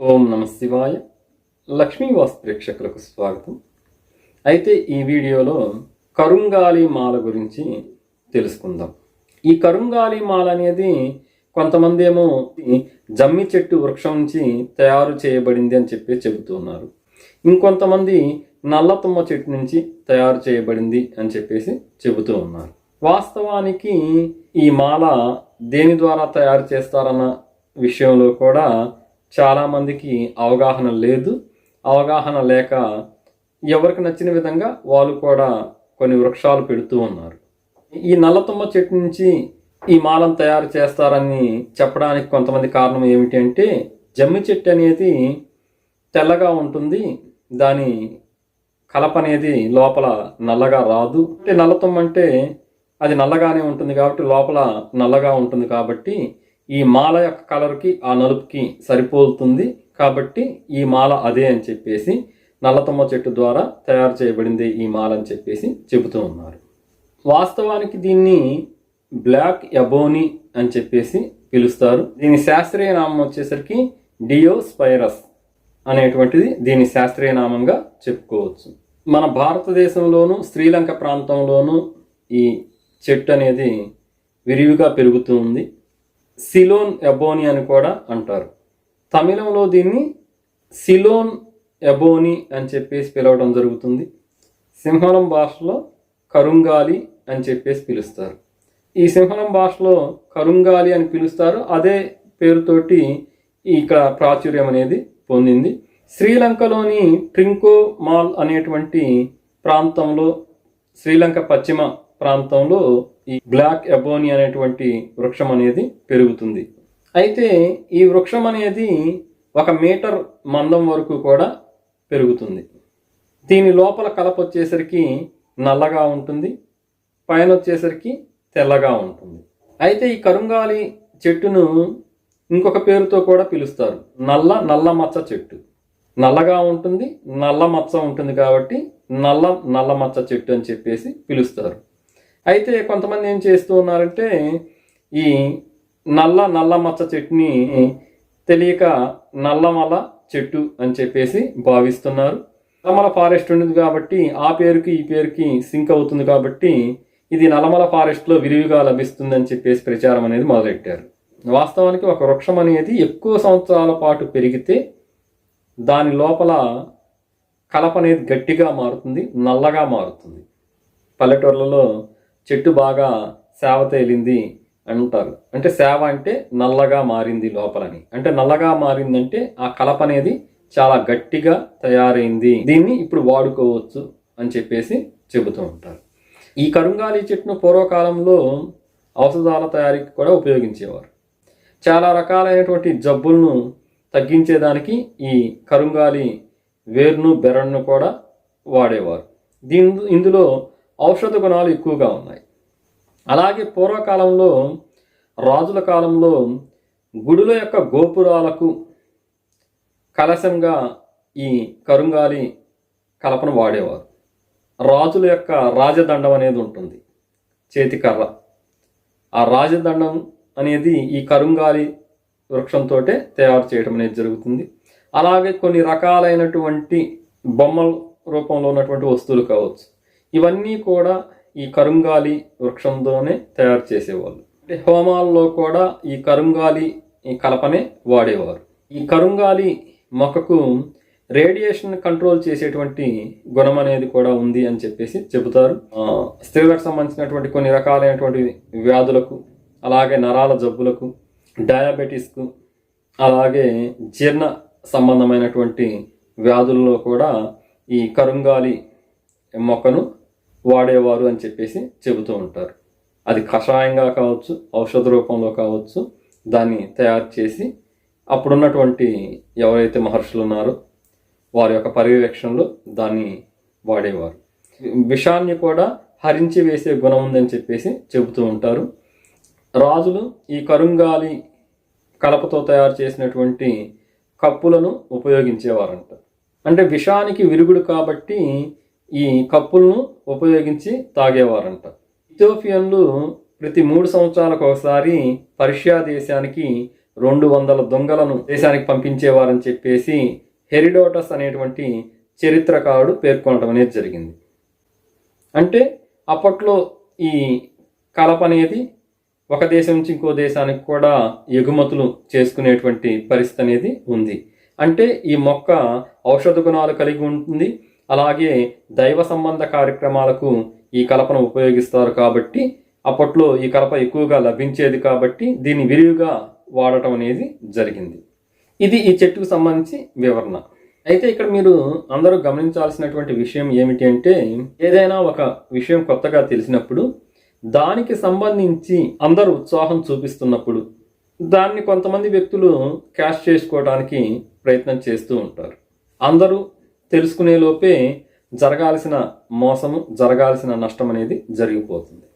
ఓం నమ శివాయ. లక్ష్మీవాస్ ప్రేక్షకులకు స్వాగతం. అయితే ఈ వీడియోలో కరుంగాలి మాల గురించి తెలుసుకుందాం. ఈ కరుంగాలి మాల అనేది కొంతమంది ఏమో జమ్మి చెట్టు వృక్షం నుంచి తయారు చేయబడింది అని చెప్పి చెబుతున్నారు. ఇంకొంతమంది నల్ల తుమ్మ చెట్టు నుంచి తయారు చేయబడింది అని చెప్పేసి చెబుతూ ఉన్నారు వాస్తవానికి ఈ మాల దేని ద్వారా తయారు చేస్తారన్న విషయంలో కూడా చాలామందికి అవగాహన లేదు. అవగాహన లేక ఎవరికి నచ్చిన విధంగా వాళ్ళు కూడా కొన్ని వృక్షాలు పెడుతూ ఉన్నారు. ఈ నల్లతుమ్మ చెట్టు నుంచి ఈ మాలను తయారు చేస్తారని చెప్పడానికి కొంతమంది కారణం ఏమిటి అంటే జమ్మి చెట్టు అనేది తెల్లగా ఉంటుంది. దాని కలప అనేది లోపల నల్లగా రాదు. అంటే నల్లతుమ్మ అంటే అది నల్లగానే ఉంటుంది కాబట్టి లోపల నల్లగా ఉంటుంది కాబట్టి ఈ మాల యొక్క కలర్కి ఆ నలుపుకి సరిపోతుంది కాబట్టి ఈ మాల అదే అని చెప్పేసి నల్లతమ్మ చెట్టు ద్వారా తయారు చేయబడింది ఈ మాల అని చెప్పేసి చెబుతూ ఉన్నారు. వాస్తవానికి దీన్ని బ్లాక్ ఎబోని అని చెప్పేసి పిలుస్తారు. దీని శాస్త్రీయ నామం వచ్చేసరికి డియోస్పైరస్ అనేటువంటిది దీని శాస్త్రీయ నామంగా చెప్పుకోవచ్చు. మన భారతదేశంలోను శ్రీలంక ప్రాంతంలోను ఈ చెట్టు అనేది విరివిగా పెరుగుతూ ఉంది. సిలోన్ ఎబోని అని కూడా అంటారు. తమిళంలో దీన్ని సిలోన్ ఎబోని అని చెప్పేసి పిలవడం జరుగుతుంది. సింహళం భాషలో కరుంగాలి అని చెప్పేసి పిలుస్తారు. ఈ సింహళం భాషలో కరుంగాలి అని పిలుస్తారు. అదే పేరుతోటి ఇక్కడ ప్రాచుర్యం అనేది పొందింది. శ్రీలంకలోని ట్రింకో మాల్ అనేటువంటి ప్రాంతంలో శ్రీలంక పశ్చిమ ప్రాంతంలో ఈ బ్లాక్ ఎబోని అనేటువంటి వృక్షం అనేది పెరుగుతుంది. అయితే ఈ వృక్షం అనేది ఒక మీటర్ మందం వరకు కూడా పెరుగుతుంది. దీని లోపల కలప వచ్చేసరికి నల్లగా ఉంటుంది. పైన వచ్చేసరికి తెల్లగా ఉంటుంది. అయితే ఈ కరుంగాలి చెట్టును ఇంకొక పేరుతో కూడా పిలుస్తారు. నల్ల నల్ల మచ్చ చెట్టు. నల్లగా ఉంటుంది నల్ల మచ్చ ఉంటుంది కాబట్టి నల్ల నల్ల మచ్చ చెట్టు అని చెప్పేసి పిలుస్తారు. అయితే కొంతమంది ఏం చేస్తూ ఉన్నారంటే ఈ నల్ల నల్ల మచ్చ చెట్టుని తెలియక నల్లమల చెట్టు అని చెప్పేసి భావిస్తున్నారు. నల్లమల ఫారెస్ట్ ఉండదు కాబట్టి ఆ పేరుకి ఈ పేరుకి సింక్ అవుతుంది కాబట్టి ఇది నల్లమల ఫారెస్ట్లో విరివిగా లభిస్తుంది అని చెప్పేసి ప్రచారం అనేది మొదలెట్టారు. వాస్తవానికి ఒక వృక్షం అనేది ఎక్కువ సంవత్సరాల పాటు పెరిగితే దాని లోపల కలప అనేది గట్టిగా మారుతుంది నల్లగా మారుతుంది. పల్లెటూర్లలో చెట్టు బాగా సేవ తేలింది అంటారు అంటే సేవ అంటే నల్లగా మారింది లోపలని. అంటే నల్లగా మారిందంటే ఆ కలప అనేది చాలా గట్టిగా తయారైంది. దీన్ని ఇప్పుడు వాడుకోవచ్చు అని చెప్పేసి చెబుతూ ఉంటారు. ఈ కరుంగాలి చెట్టును పూర్వకాలంలో ఔషధాల తయారీకి కూడా ఉపయోగించేవారు. చాలా రకాలైనటువంటి జబ్బులను తగ్గించేదానికి ఈ కరుంగాలి వేరును బెరడును కూడా వాడేవారు. దీని ఇందులో ఔషధ గుణాలు ఎక్కువగా ఉన్నాయి. అలాగే పూర్వకాలంలో రాజుల కాలంలో గుడుల యొక్క గోపురాలకు కలశంగా ఈ కరుంగాలి కలపను వాడేవారు. రాజుల యొక్క రాజదండం అనేది ఉంటుంది. చేతికర్ర ఆ రాజదండం అనేది ఈ కరుంగాలి వృక్షంతో తయారు చేయడం అనేది జరుగుతుంది. అలాగే కొన్ని రకాలైనటువంటి బొమ్మల రూపంలో ఉన్నటువంటి వస్తువులు కావచ్చు. ఇవన్నీ కూడా ఈ కరుంగాలి వృక్షంతోనే తయారు చేసేవాళ్ళు. అంటే హోమాల్లో కూడా ఈ కరుంగాలి కలపనే వాడేవారు. ఈ కరుంగాలి మొక్కకు రేడియేషన్ కంట్రోల్ చేసేటువంటి గుణం అనేది కూడా ఉంది అని చెప్పేసి చెబుతారు. స్త్రీలకు సంబంధించినటువంటి కొన్ని రకాలైనటువంటి వ్యాధులకు అలాగే నరాల జబ్బులకు డయాబెటీస్కు అలాగే జీర్ణ సంబంధమైనటువంటి వ్యాధుల్లో కూడా ఈ కరుంగాలి మొక్కను వాడేవారు అని చెప్పేసి చెబుతూ ఉంటారు. అది కషాయంగా కావచ్చు ఔషధ రూపంలో కావచ్చు దాన్ని తయారు చేసి అప్పుడున్నటువంటి ఎవరైతే మహర్షులు ఉన్నారో వారి యొక్క పర్యవేక్షణలో దాన్ని వాడేవారు. విషాన్ని కూడా హరించి వేసే గుణం ఉందని చెప్పేసి చెబుతూ ఉంటారు. రాజులు ఈ కరుంగాలి కలపతో తయారు చేసినటువంటి కప్పులను ఉపయోగించేవారంట. అంటే విషానికి విరుగుడు కాబట్టి ఈ కప్పులను ఉపయోగించి తాగేవారంట. ఇథియోపియన్లు ప్రతి మూడు సంవత్సరాలకు ఒకసారి పర్షియా దేశానికి రెండు వందల దొంగలను దేశానికి పంపించేవారని చెప్పేసి హెరిడోటస్ అనేటువంటి చరిత్రకారుడు పేర్కొనడం అనేది జరిగింది. అంటే అప్పట్లో ఈ కలప అనేది ఒక దేశం నుంచి ఇంకో దేశానికి కూడా ఎగుమతులు చేసుకునేటువంటి పరిస్థితి అనేది ఉంది. అంటే ఈ మొక్క ఔషధ గుణాలు కలిగి ఉంటుంది. అలాగే దైవ సంబంధ కార్యక్రమాలకు ఈ కలపను ఉపయోగిస్తారు కాబట్టి అప్పట్లో ఈ కలప ఎక్కువగా లభించేది కాబట్టి దీన్ని విరివిగా వాడటం అనేది జరిగింది. ఇది ఈ చెట్టుకు సంబంధించి వివరణ. అయితే ఇక్కడ మీరు అందరూ గమనించాల్సినటువంటి విషయం ఏమిటి అంటే ఏదైనా ఒక విషయం కొత్తగా తెలిసినప్పుడు దానికి సంబంధించి అందరూ ఉత్సాహం చూపిస్తున్నప్పుడు దాన్ని కొంతమంది వ్యక్తులు క్యాష్ చేసుకోవడానికి ప్రయత్నం చేస్తూ ఉంటారు. అందరూ తెలుసుకునే లోపే జరగాల్సిన మోసము జరగాల్సిన నష్టం అనేది జరిగిపోతుంది.